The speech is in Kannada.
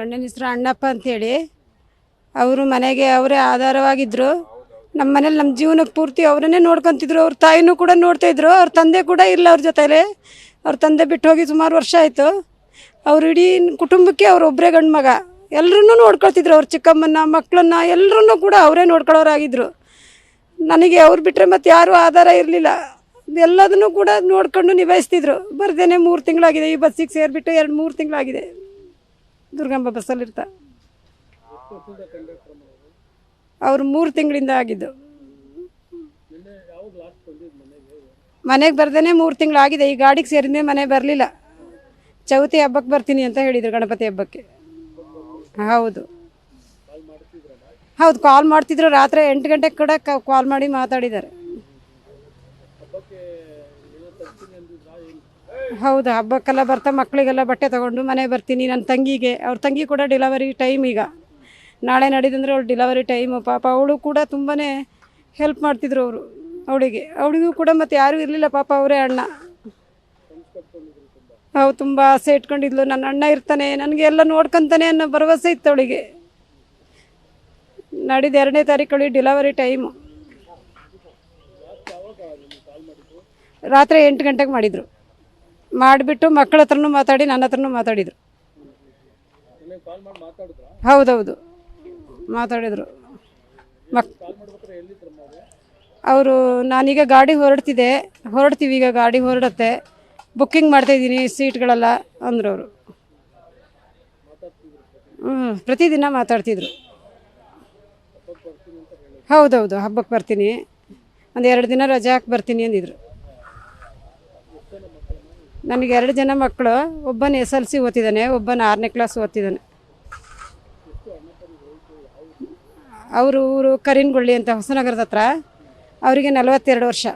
ಗಂಡನ ಹೆಸರು ಅಣ್ಣಪ್ಪ ಅಂತೇಳಿ. ಅವರು ಮನೆಗೆ ಅವರೇ ಆಧಾರವಾಗಿದ್ದರು ನಮ್ಮ ಮನೇಲಿ ನಮ್ಮ ಜೀವನಕ್ಕೆ ಪೂರ್ತಿ ಅವರನ್ನೇ ನೋಡ್ಕೊತಿದ್ರು. ಅವ್ರ ತಾಯಿನೂ ಕೂಡ ನೋಡ್ತಾಯಿದ್ರು ಅವ್ರ ತಂದೆ ಕೂಡ ಇಲ್ಲ ಅವ್ರ ಜೊತೆಯಲ್ಲೇ ಅವ್ರ ತಂದೆ ಬಿಟ್ಟು ಹೋಗಿ ಸುಮಾರು ವರ್ಷ ಆಯಿತು. ಅವ್ರ ಇಡೀ ಕುಟುಂಬಕ್ಕೆ ಅವ್ರ ಒಬ್ಬರೇ ಗಂಡು ಮಗ. ಎಲ್ಲರೂ ನೋಡ್ಕೊಳ್ತಿದ್ರು ಅವ್ರ ಚಿಕ್ಕಮ್ಮನ ಮಕ್ಕಳನ್ನ ಎಲ್ಲರೂ ಕೂಡ ಅವರೇ ನೋಡ್ಕೊಳ್ಳೋರಾಗಿದ್ದರು ನನಗೆ ಅವ್ರು ಬಿಟ್ಟರೆ ಮತ್ತೆ ಯಾರೂ ಆಧಾರ ಇರಲಿಲ್ಲ. ಎಲ್ಲದನ್ನೂ ಕೂಡ ನೋಡ್ಕೊಂಡು ನಿಭಾಯಿಸ್ತಿದ್ರು. ಬರ್ದೇನೆ ಮೂರು ತಿಂಗಳಾಗಿದೆ. ಈ ಬಸ್ಸಿಗೆ ಸೇರಿಬಿಟ್ಟು ಎರಡು ಮೂರು ತಿಂಗಳಾಗಿದೆ. ದುರ್ಗಂಬ ಬಸ್ಸಲ್ಲಿರ್ತಾ ಅವ್ರು ಮೂರು ತಿಂಗಳಿಂದ ಆಗಿದ್ದು. ಮನೆಗೆ ಬರ್ದೇ ಮೂರು ತಿಂಗಳಾಗಿದೆ ಈ ಗಾಡಿಗೆ ಸೇರಿದ್ಮೇಲೆ ಮನೆ ಬರಲಿಲ್ಲ. ಚೌತಿ ಹಬ್ಬಕ್ಕೆ ಬರ್ತೀನಿ ಅಂತ ಹೇಳಿದರು ಗಣಪತಿ ಹಬ್ಬಕ್ಕೆ. ಹೌದು. ಹೌದು ಕಾಲ್ ಮಾಡ್ತಿದ್ರು. ರಾತ್ರಿ ಎಂಟು ಗಂಟೆಗೆ ಕೂಡ ಕಾಲ್ ಮಾಡಿ ಮಾತಾಡಿದ್ದಾರೆ. ಹೌದು, ಹಬ್ಬಕ್ಕೆಲ್ಲ ಬರ್ತಾ ಮಕ್ಕಳಿಗೆಲ್ಲ ಬಟ್ಟೆ ತಗೊಂಡು ಮನೆ ಬರ್ತೀನಿ ನನ್ನ ತಂಗಿಗೆ. ಅವ್ರ ತಂಗಿ ಕೂಡ ಡೆಲಿವರಿ ಟೈಮ್ ಈಗ. ನಾಳೆ ನಡೀದಂದ್ರೆ ಅವಳು ಡೆಲಿವರಿ ಟೈಮು ಪಾಪ ಅವಳು ಕೂಡ ತುಂಬಾ ಹೆಲ್ಪ್ ಮಾಡ್ತಿದ್ರು ಅವರು, ಅವಳಿಗೆ. ಅವಳಿಗೂ ಕೂಡ ಮತ್ತೆ ಯಾರೂ ಇರಲಿಲ್ಲ, ಪಾಪ ಅವರೇ ಅಣ್ಣ. ಅವು ತುಂಬ ಆಸೆ ಇಟ್ಕೊಂಡಿದ್ಲು, ನನ್ನ ಅಣ್ಣ ಇರ್ತಾನೆ, ನನಗೆ ಎಲ್ಲ ನೋಡ್ಕೊಂತಾನೆ ಅನ್ನೋ ಭರವಸೆ ಇತ್ತು ಅವಳಿಗೆ. ನಾಡಿದ್ದು ಎರಡನೇ ತಾರೀಕು ಅವಳಿಗೆ ಡಿಲವರಿ ಟೈಮು ರಾತ್ರಿ ಎಂಟು ಗಂಟೆಗೆ ಮಾಡಿದರು. ಮಾಡಿಬಿಟ್ಟು ಮಕ್ಕಳ ಹತ್ರನೂ ಮಾತಾಡಿ, ನನ್ನ ಹತ್ರನೂ ಮಾತಾಡಿದರು. ಹೌದೌದು. ಮಾತಾಡಿದರು. ಮಕ್ ಅವರು, ನಾನೀಗ ಗಾಡಿ ಹೊರಡ್ತಿದ್ದೆ ಹೊರಡ್ತೀವಿ, ಈಗ ಗಾಡಿ ಹೊರಡತ್ತೆ. ಬುಕ್ಕಿಂಗ್ ಮಾಡ್ತಾಯಿದ್ದೀನಿ ಸೀಟ್ಗಳೆಲ್ಲ ಅಂದರು ಅವರು. ಹ್ಞೂ ಪ್ರತಿದಿನ ಮಾತಾಡ್ತಿದ್ರು. ಹೌದೌದು, ಹಬ್ಬಕ್ಕೆ ಬರ್ತೀನಿ. ಒಂದು ಎರಡು ದಿನ ರಜೆ ಹಾಕಿ ಬರ್ತೀನಿ ಅಂದಿದ್ರು. ನನಗೆ ಎರಡು ಜನ ಮಕ್ಕಳು, ಒಬ್ಬನ ಎಸ್ ಎಲ್ ಸಿ ಓದ್ತಿದ್ದಾನೆ, ಒಬ್ಬನ ಆರನೇ ಕ್ಲಾಸ್ ಓದ್ತಿದ್ದಾನೆ. ಅವರು ಊರು ಕರಿನ್ಗೊಳ್ಳಿ ಅಂತ ಹೊಸನಗರದ ಹತ್ರ, ಅವರಿಗೆ ನಲವತ್ತೆರಡು ವರ್ಷ.